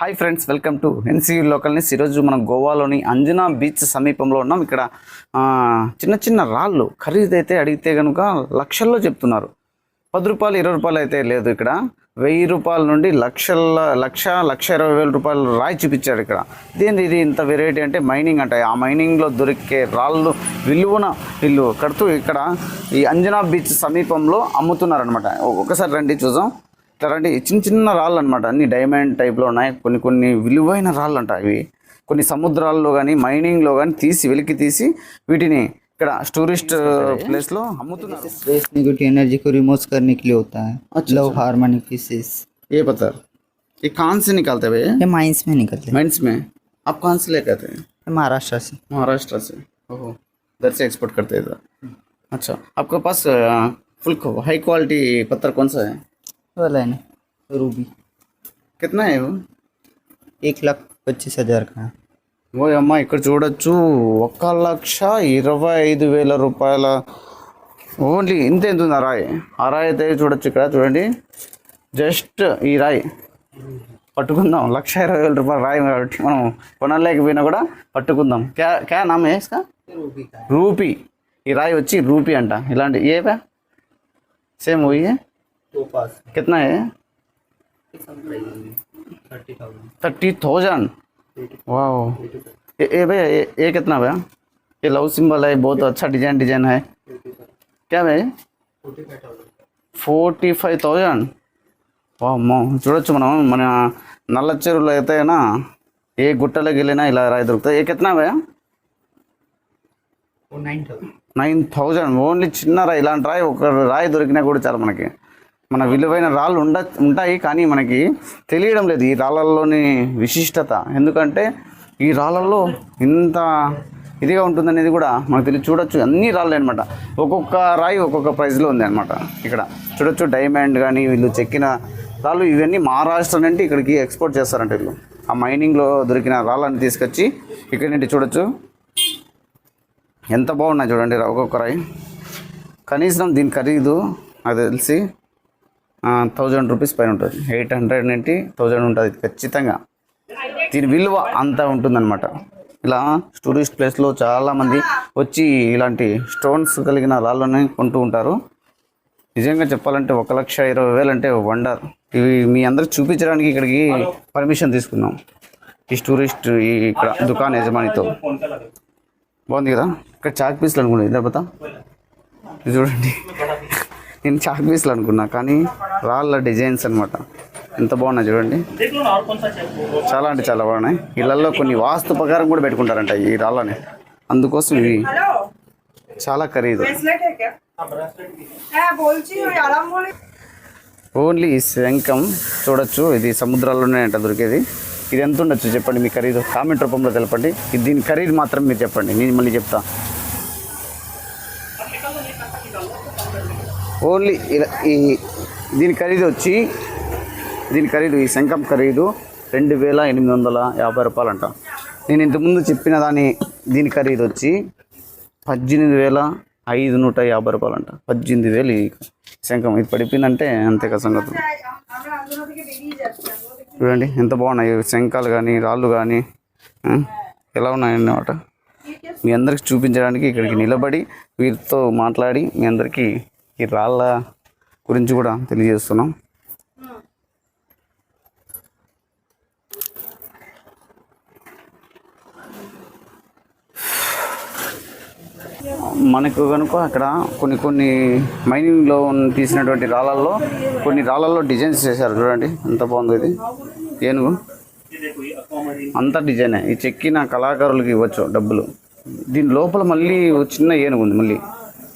Hi friends welcome to NC local news ఈరోజు మనం గోవాలోని Anjana beach సమీపంలో ఉన్నాం. ఇక్కడ చిన్న చిన్న రాళ్ళు ఖరీదైతే అడిగితే కనుక లక్షల్లో చెప్తున్నారు. పది రూపాయలు ఇరవై రూపాయలు అయితే లేదు ఇక్కడ. వెయ్యి రూపాయల నుండి లక్షల లక్ష లక్ష ఇరవై వేల రూపాయలు రాయి చూపించాడు ఇక్కడ. దీని ఇది ఇంత వెరైటీ అంటే మైనింగ్ అంటే. ఆ మైనింగ్లో దొరికే రాళ్ళు విలువన వీళ్ళు కడుతూ ఇక్కడ ఈ అంజనా బీచ్ సమీపంలో అమ్ముతున్నారనమాట ఒకసారి రండి చూద్దాం. ఇట్లా రండి చిన్న చిన్న రాళ్ళు అనమాట అన్ని డైమండ్ టైప్లో ఉన్నాయి కొన్ని కొన్ని విలువైన రాళ్ళు అంట ఇవి కొన్ని సముద్రాల్లో కానీ మైనింగ్లో కానీ తీసి వెలికి తీసి వీటిని ఇక్కడ టూరిస్ట్ ప్లేస్లో అమ్ముతున్నారు स्ट्रेस नेगेटिव एनर्जी को रिमूव करने के लिए होता है अच्छा, लव हार्मोनिक पीसेस ये बता ये कहाँ से निकालते हैं भैया ये माइंस में निकलते हैं माइंस में आप कहाँ से लेकर आते हैं ये महाराष्ट्र से महाराष्ट्र से ओहो इधर से एक्सपोर्ट करते हैं इधर अच्छा आपके पास फुल हाई क्वालिटी पत्थर कौन सा है वाला है ना रूबी। कितना है वो? एक लाख పచ్చీస్ హజార్ ఓ అమ్మ ఇక్కడ చూడొచ్చు ఒక లక్ష ఇరవై ఐదు వేల రూపాయల ఓన్లీ ఇంత ఎంత ఉంది ఆ రాయి ఆ రాయి అయితే చూడొచ్చు ఇక్కడ చూడండి జస్ట్ ఈ రాయి పట్టుకుందాం లక్ష ఇరవై వేల రూపాయల రాయి కాబట్టి మనం కొనలేకపోయినా కూడా పట్టుకుందాం। క్యా క్యా నామ ఏస్కా రూపీ। ఈ రాయి వచ్చి రూపీ అంట. ఇలాంటి ఏవా సేమ్ పోయి तो कितना है? Thirty thousand. वाह भैया ये कितना भैया? ये लव सिंबल है बहुत अच्छा डिज़ाइन डिज़ाइन है। क्या भैया? Forty five thousand? वाह चूड़ा मन मैं नल्ल चीर अतना ये गुट लगेना इला रहा दुकता ये कितना भैया? नईन थौज ओन चाई इलांट राई राई दूर चाल मन की। మన విలువైన రాళ్ళు ఉండ ఉంటాయి కానీ మనకి తెలియడం లేదు ఈ రాళ్ళల్లోని విశిష్టత. ఎందుకంటే ఈ రాళ్ళల్లో ఇంత ఇదిగా ఉంటుందనేది కూడా మనకు తెలియ చూడొచ్చు. అన్ని రాళ్ళు అనమాట ఒక్కొక్క రాయి ఒక్కొక్క ప్రైస్లో ఉంది అనమాట ఇక్కడ. చూడొచ్చు డైమండ్ కానీ వీళ్ళు చెక్కిన రాళ్ళు ఇవన్నీ మహారాష్ట్ర నుండి ఇక్కడికి ఎక్స్పోర్ట్ చేస్తారంట వీళ్ళు. ఆ మైనింగ్లో దొరికిన రాళ్ళని తీసుకొచ్చి ఇక్కడ నుండి చూడొచ్చు. ఎంత బాగున్నాయి చూడండి ఒక్కొక్క రాయి. కనీసం దీని ఖరీదు నాకు తెలిసి థౌజండ్ రూపీస్ పైన ఉంటుంది. ఎయిట్ హండ్రెడ్ నుండి థౌజండ్ ఉంటుంది ఖచ్చితంగా. దీని విలువ అంతా ఉంటుందన్నమాట. ఇలా టూరిస్ట్ ప్లేస్లో చాలామంది వచ్చి ఇలాంటి స్టోన్స్ కలిగిన రాళ్ళని కొంటూ ఉంటారు. నిజంగా చెప్పాలంటే ఒక లక్ష ఇరవై వేలు అంటే వండర్. ఇవి మీ అందరికి చూపించడానికి ఇక్కడికి పర్మిషన్ తీసుకున్నాం. ఈ టూరిస్ట్ ఈ ఇక్కడ దుకాణ యజమానితో. బాగుంది కదా? ఇక్కడ చాక్ పీస్లు అనుకున్నా ఇదే ఇది చూడండి. నేను చాక్ పీస్లు అనుకున్నా కానీ రాళ్ళ డిజైన్స్ అనమాట ఎంత బాగున్నాయి చూడండి. చాలా అంటే చాలా బాగున్నాయి. ఇళ్ళల్లో కొన్ని వాస్తు ప్రకారం కూడా పెట్టుకుంటారంట ఈ రాళ్ళని. అందుకోసం ఇవి చాలా ఖరీదు. ఓన్లీ ఈ శంఖం చూడొచ్చు. ఇది సముద్రాల్లోనే అంట దొరికేది. ఇది ఎంత ఉండొచ్చు చెప్పండి మీ ఖరీదు? కామెంట్ రూపంలో తెలపండి. ఇది దీని ఖరీదు మాత్రం మీరు చెప్పండి. నేను మళ్ళీ చెప్తా. ఓన్లీ ఈ దీని ఖరీదు వచ్చి దీని ఖరీదు ఈ శంఖం ఖరీదు రెండు వేల ఎనిమిది వందల యాభై రూపాయలు అంట నేను ఇంతకుముందు చెప్పిన దాని దీని ఖరీదు వచ్చి పద్దెనిమిది వేల ఐదు నూట యాభై రూపాయలు అంట పద్దెనిమిది వేలు ఈ శంఖం. ఇది పడిపోయిందంటే అంతే కదా సంగతి. చూడండి ఎంత బాగున్నాయి. శంఖాలు కానీ రాళ్ళు కానీ ఎలా ఉన్నాయన్నమాట మీ అందరికి చూపించడానికి ఇక్కడికి నిలబడి వీరితో మాట్లాడి మీ అందరికీ ఈ రాళ్ళ గురించి కూడా తెలియజేస్తున్నాం. మనకు కనుక అక్కడ కొన్ని కొన్ని మైనింగ్లో తీసినటువంటి రాళ్ళల్లో కొన్ని రాళ్ళల్లో డిజైన్స్ చేశారు చూడండి. ఎంత బాగుంది ఇది. ఏనుగు. అంత డిజైనే. ఈ చెక్కిన కళాకారులకి ఇవ్వచ్చు డబ్బులు. దీని లోపల మళ్ళీ చిన్న ఏనుగు ఉంది మళ్ళీ.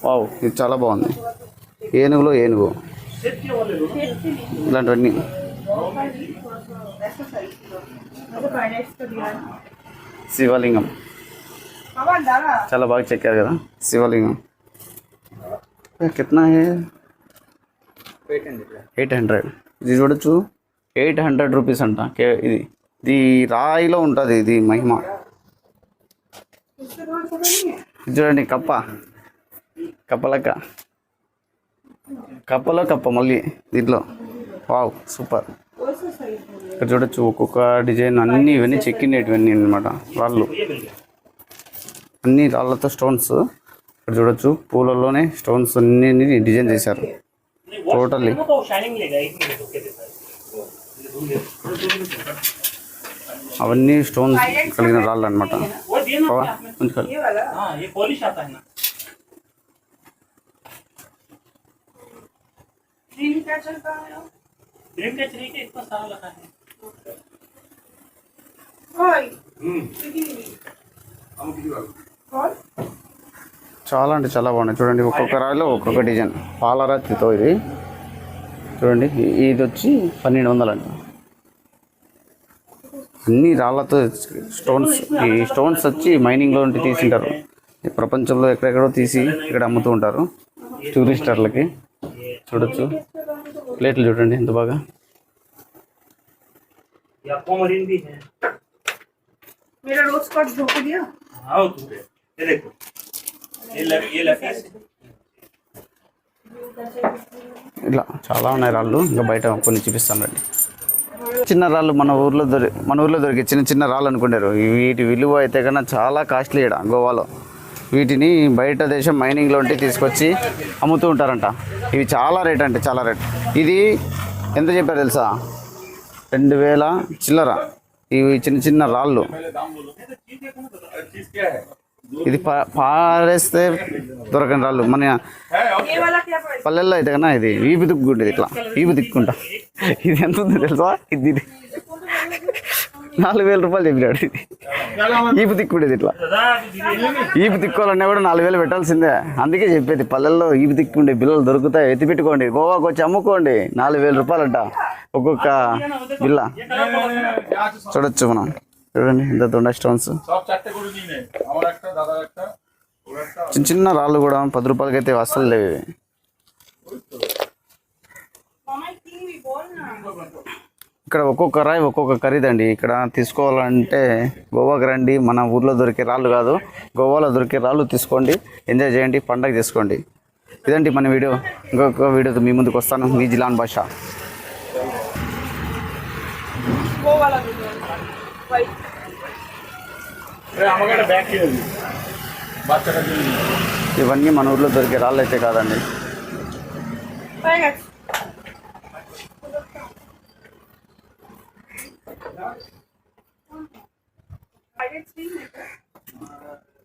వావ్ ఇది చాలా బాగుంది. ఏనుగులో ఏనుగు. ఇలాంటివన్నీ. శివలింగం. చాలా బాగా చెక్కారు కదా. శివలింగం. కిतना ఎయిట్ హండ్రెడ్. ఇది చూడొచ్చు. ఎయిట్ హండ్రెడ్ రూపీస్ అంట. ఇది. ఇది రాయిలో ఉంటుంది ఇది మహిమ. చూడండి కప్ప. కప్పలక్క. కప్పలో కప్ప మళ్ళీ దీంట్లో. Wow super. ఇక్కడ చూడొచ్చు ఒక్కొక్క డిజైన్ అన్ని ఇవన్నీ చెక్కినేటివన్నీ అనమాట రాళ్ళు. అన్ని రాళ్ళతో స్టోన్స్. ఇక్కడ చూడొచ్చు పూలలోనే స్టోన్స్ అన్ని డిజైన్ చేశారు. టోటల్లీ అవన్నీ స్టోన్స్ కలిగిన రాళ్ళు అనమాట वो दिए ना आपने हाथ में। కొంచెం కల్- ये वाला हाँ ये पॉलिश आता है ना ग्रीन क्या चलता है ग्रीन टच रही के इतना सारा लगा है कोई हम्म कौन చాలా అంటే చాలా బాగున్నాయి చూడండి ఒక్కొక్క రాయిలో ఒక్కొక్క డిజైన్ పాలరాతితో ఇది చూడండి ఇ- ఇది వచ్చి పన్నెండు వందలు అండి అన్ని రాళ్ళతో స్టోన్స్ ఈ స్టోన్స్ వచ్చి మైనింగ్లో ఉండి తీసింటారు ఈ ప్రపంచంలో ఎక్కడెక్కడో తీసి ఇక్కడ అమ్ముతూ ఉంటారు టూరిస్టర్లకి చూడొచ్చు. ప్లేట్లు చూడండి ఎంత బాగా. ఇలా చాలా ఉన్నాయి రాళ్ళు. ఇంకా బయట కొన్ని చూపిస్తాను రండి. చిన్న రాళ్ళు మన ఊర్లో దొరి మన ఊర్లో దొరికి చిన్న చిన్న రాళ్ళు అనుకుంటారు. వీటి విలువ అయితే కన్నా చాలా కాస్ట్లీ ఇక్కడ గోవాలో. వీటిని బయట దేశం మైనింగ్లో ఉంటే తీసుకొచ్చి అమ్ముతూ ఉంటారంట. ఇవి చాలా రేట్ అంటే చాలా రేట్ ఇది ఎంత చెప్పారు తెలుసా? రెండు వేల చిల్లర. ఇవి చిన్న చిన్న రాళ్ళు. ఇది పారేస్తే దొరకని రాళ్ళు. మన పల్లెల్లో అయితే కన్నా ఇది ఈపు దిక్కుంటుంది ఇట్లా. ఈపు దిక్కుంటా ఇది ఎంత ఉంది తెలుసా? ఇది నాలుగు వేల రూపాయలు చెప్పినాడు. ఈపు తిక్కుండేది ఇట్లా. ఈపు తిక్కోవాలన్నా కూడా నాలుగు వేలు పెట్టాల్సిందే. అందుకే చెప్పేది పల్లెల్లో ఈపు తిక్కుండే బిల్లలు దొరుకుతాయి. ఎత్తి పెట్టుకోండి గోవాకు వచ్చి అమ్ముకోండి. నాలుగు వేల రూపాయలంట ఒక్కొక్క బిల్ల. చూడొచ్చు మనం. చూడండి ఇంత దొండ స్టోన్స్. చిన్న చిన్న రాళ్ళు కూడా పది రూపాయలకి అయితే అసలు లేవు ఇక్కడ ఒక్కొక్క రాయి ఒక్కొక్క ఖరీదండి. ఇక్కడ తీసుకోవాలంటే గోవాకి రండి. మన ఊర్లో దొరికే రాళ్ళు కాదు. గోవాలో దొరికే రాళ్ళు తీసుకోండి. ఎంజాయ్ చేయండి. పండగ తీసుకోండి ఇదండి మన వీడియో. ఇంకొక వీడియోతో మీ ముందుకు వస్తాను. మీ జిలాన్ భాష. ఇవన్నీ మన ఊర్లో దొరికే రాళ్ళు అయితే కాదండి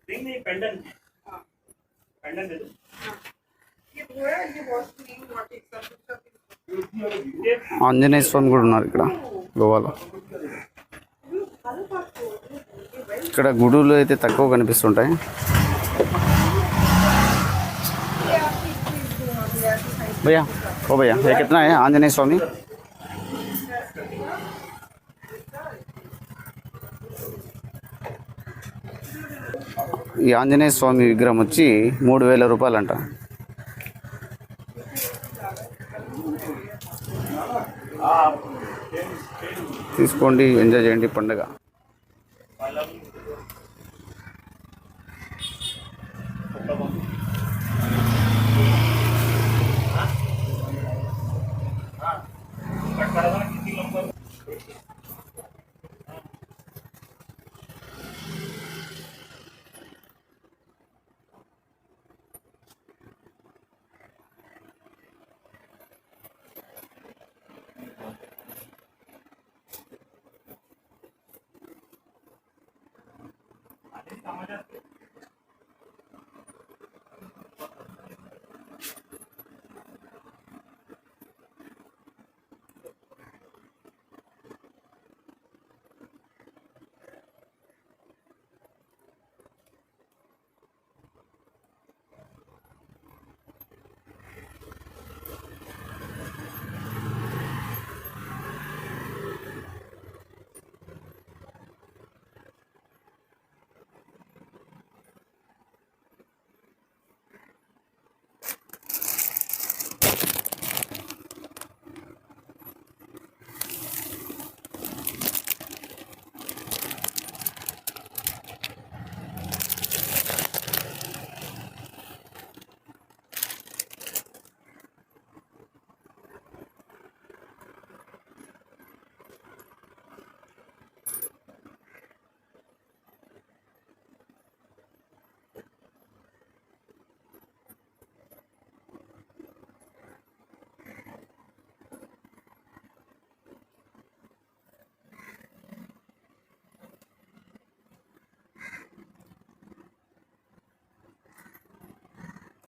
रिंग नहीं पेंडेंट पेंडेंट दे दो ये पूरा ये वॉश क्रीम वॉट एक सब सब ये ఆంజనేయ స్వామి కూడా ఉన్నారు ఇక్కడ గోవాలో ఇక్కడ గుడులు అయితే తక్కువ కనిపిస్తుంటాయి భయ్యా ఓ భయ్యా ये कितना है ఆంజనేయ స్వామి ఈ ఆంజనేయ స్వామి విగ్రహం వచ్చి మూడు వేల రూపాయలంట. తీసుకోండి ఎంజాయ్ చేయండి పండుగ. कट